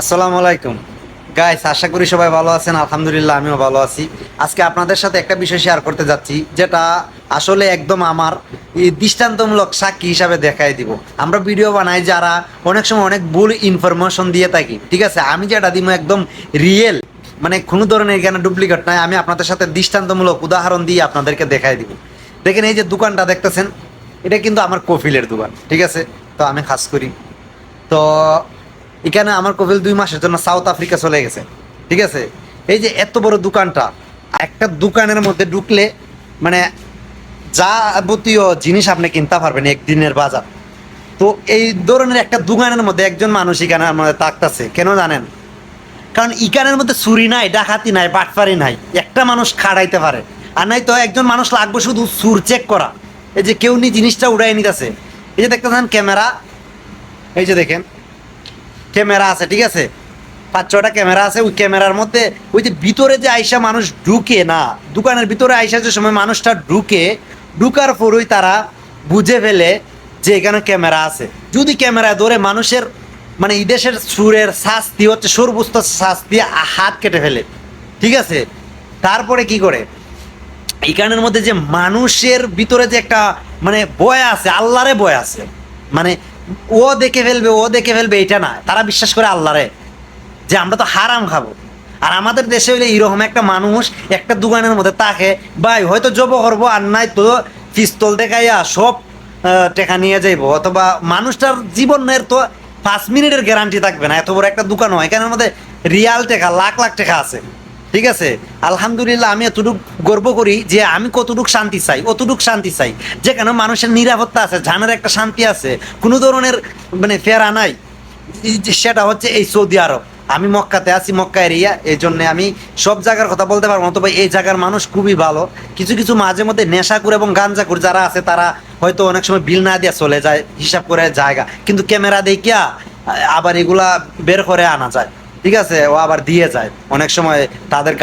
আসসালামু আলাইকুম। গাইস আশা করি সবাই ভালো আছেন, আলহামদুলিল্লাহ আমিও ভালো আছি। আজকে আপনাদের সাথে একটা বিষয় শেয়ার করতে যাচ্ছি, যেটা আসলে একদম আমার দৃষ্টান্তমূলক সাক্ষী হিসাবে দেখাই দিব। আমরা ভিডিও বানাই যারা অনেক সময় অনেক ভুল ইনফরমেশন দিয়ে থাকি, ঠিক আছে? আমি যেটা দিব একদম রিয়েল মানে কোনো ধরনের এখানে ডুপ্লিকেট নয় আমি আপনাদের সাথে দৃষ্টান্তমূলক উদাহরণ দিয়ে আপনাদেরকে দেখাই দিব। দেখেন এই যে দোকানটা দেখতেছেন, এটা কিন্তু আমার কফিলের দোকান, ঠিক আছে? তো আমি খাস করি। তো এখানে আমার কপিল দুই মাসের জন্য সাউথ আফ্রিকা চলে গেছে। ঠিক আছে? এই যে এত বড় দোকানটা, একটা দোকানের মধ্যে ঢুকলে মানে যাবতীয় জিনিস আপনি কিনতে পারবেন একদিনের বাজার। তো এই ধরনের একটা দোকানের মধ্যে একজন মানুষ এখানে আমাদের তাকতাছে কেন জানেন? কারণ ইকানের মধ্যে চুরি নাই, ডাকাতি নাই, বাটপারি নাই, একটা মানুষ খাড়াইতে পারে। আর নাই তো একজন মানুষ লাগবে শুধু সুর চেক করা। এই যে কেউ নি জিনিসটা উড়াই নিতেছে। এই যে দেখতেছেন ক্যামেরা, এই যে দেখেন। ক্যামেরা আছে, ঠিক আছে? পাঁচ ছটা ক্যামেরা আছে, ওই ক্যামেরার মধ্যে ওই যে ভিতরে যে আইসা মানুষ ঢুকে না, দোকানের ভিতরে আইসা যে সময় মানুষটা ঢুকে, ঢুকার পরই তারা বুঝে ফেলে যে এখানে ক্যামেরা আছে। যদি ক্যামেরা ধরে মানুষের মানে দেশের সুরের শাস্তি হচ্ছে, সর্বোচ্চ শাস্তি হাত কেটে ফেলে, ঠিক আছে? তারপরে কি করে? এখানের মধ্যে যে মানুষের ভিতরে যে একটা মানে বয় আছে, আল্লাহরে বয় আছে মানে ও দেখে ফেলবে, ও দেখে ফেলবে, এটা না। তারা বিশ্বাস করে আল্লাহরে যে আমরা তো হারাম খাব। আর আমাদের দেশে হইলে এরকম একটা মানুষ একটা দোকানের মধ্যে তাকে ভাই, হয়তো জব করব, আর নাই তো পিস্তল দেখাইয়া সব টেকা নিয়ে যাইবো। অথবা মানুষটার জীবনের তো পাঁচ মিনিটের গ্যারান্টি থাকবে না। এত বড় একটা দোকান হয়, এখানের মধ্যে রিয়াল টেকা, লাখ লাখ টাকা আছে। ঠিক আছে? আলহামদুলিল্লাহ, আমি এতটুকু গর্ব করি যে আমি কতটুকু শান্তি চাই, অতটুক শান্তি চাই। যেখানে মানুষের নিরাপত্তা আছে ঝানের একটা শান্তি আছে, কোনো ধরনের মানে ফেরা নাই। সেটা হচ্ছে এই সৌদি আরব। আমি মক্কাতে আছি, মক্কা এরিয়া এই জন্য আমি সব জায়গার কথা বলতে পারব তবে এই জায়গার মানুষ খুবই ভালো। কিছু কিছু মাঝে মধ্যে নেশাকুর এবং গাঞ্জাকুর যারা আছে, তারা হয়তো অনেক সময় বিল না দিয়ে চলে যায়, হিসাব করে জায়গা কিন্তু ক্যামেরা দেখিয়া আবার এগুলা বের করে আনা যায়। ঠিক আছে, ও আবার দিয়ে যায়। অনেক সময় তাদের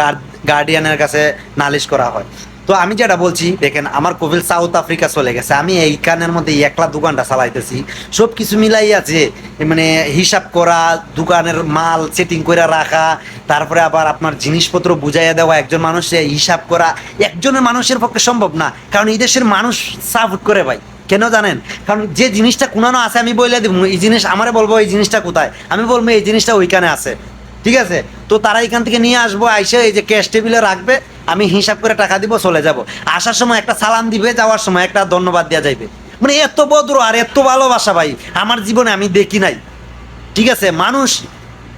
গার্ডিয়ানের কাছে নালিশ করা হয়। তো আমি যেটা বলছি, দেখেন, আমার কপিল সাউথ আফ্রিকা চলে গেছে। আমি এইখানের মধ্যে একলা দোকানটা চালাইতেছি। সব কিছু মিলাই আছে মানে হিসাব করা, দোকানের মাল সেটিং করে রাখা, তারপরে আবার আপনার জিনিসপত্র বুঝাইয়া দেওয়া, একজন মানুষের হিসাব করা, একজনের মানুষের পক্ষে সম্ভব না। কারণ এই দেশের মানুষ সাপোর্ট করে ভাই। কেন জানেন? কারণ যে জিনিসটা কোনানো আছে, আমি বলে দিব। এই জিনিস, আমারে বলব এই জিনিসটা কোথায়? আমি বলব এই জিনিসটা ওইখানে আছে। ঠিক আছে? তো তারা এখান থেকে নিয়ে আসব, আইসে এই যে ক্যাশ টেবিলে রাখবে, আমি হিসাব করে টাকা দিব, চলে যাব। আসার সময় একটা সালাম দিবে, যাওয়ার সময় একটা ধন্যবাদ দেওয়া যাইবে। মানে এত ভদ্র আর এত ভালোবাসা ভাই, আমার জীবনে আমি দেখি নাই। ঠিক আছে? মানুষ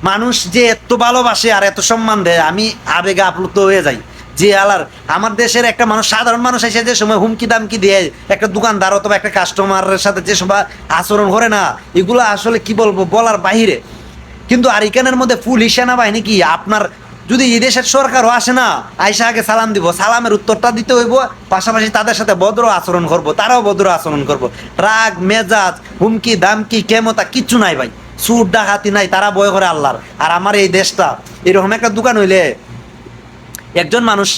মানুষ যে এত ভালোবাসে আর এত সম্মান দেয়, আমি আবেগে আপ্লুত হয়ে যাই। যে আলার, আমার দেশের একটা মানুষ, সাধারণ মানুষ এসে যে সময় হুমকি দামকি দিয়ে, একটা দোকানদার অথবা একটা কাস্টমারের সাথে যে সব আচরণ করে না, এগুলো আসলে কি বলব, বলার বাহিরে। কিন্তু আর এখানের মধ্যে পুলিশ সেনাবাহিনী কি, আপনার যদি এই দেশের সরকারও আসে না, আইসা আগে সালাম দিব, সালামের উত্তরটা দিতে হইব, পাশাপাশি তাদের সাথে ভদ্র আচরণ করব, তারাও ভদ্র আচরণ করব। রাগ, মেজাজ, হুমকি, দামকি কেমতা কিচ্ছু নাই ভাই। সুর ডাকাতি নাই, তারা বয় করে আল্লাহর। আর আমার এই দেশটা, এরকম একটা দোকান হইলে একজন মানুষ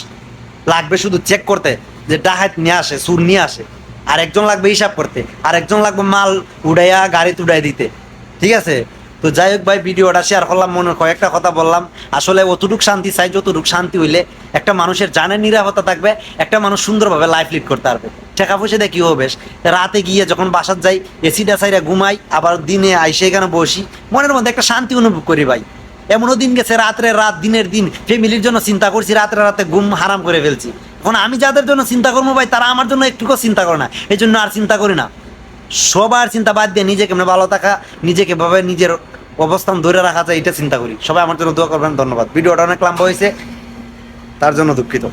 লাগবে শুধু চেক করতে, যে ডাহাত নিয়ে আসে সুর নিয়ে আসে। আর একজন লাগবে হিসাব করতে আর একজন লাগবে মাল উড়াইয়া, গাড়িতে উড়াই দিতে। ঠিক আছে? তো যাই হোক ভাই, ভিডিওটা শেয়ার করলাম মনে কয়েকটা কথা বললাম, আসলে অতটুক শান্তি চাই, যতটুক শান্তি হইলে একটা মানুষের জানের নিরাপত্তা থাকবে, একটা মানুষ সুন্দরভাবে লাইফ লিড করতে পারবে। টাকা পয়সা দিয়ে কি হবে? রাতে গিয়ে যখন বাসার যাই এসিটা সাইরা ঘুমাই, আবার দিনে আইসে এখানে বসি, মনের মধ্যে একটা শান্তি অনুভব করি ভাই। এমনও দিন গেছে, রাত্রে রাত, দিনের দিন, ফ্যামিলির জন্য চিন্তা করছি রাত্রে রাতে ঘুম হারাম করে ফেলছি। এখন আমি যাদের জন্য চিন্তা করব ভাই, তারা আমার জন্য একটুকু চিন্তা করে না এই জন্য আর চিন্তা করি না। সবার চিন্তা বাদ দিয়ে নিজেকে কেমন ভালো থাকা, নিজেকে ভাবে নিজের অবস্থান ধরে রাখা যায়, এটা চিন্তা করি। সবাই আমার জন্য দোয়া করবেন, ধন্যবাদ। ভিডিওটা অনেক লম্বা হয়েছে, তার জন্য দুঃখিত।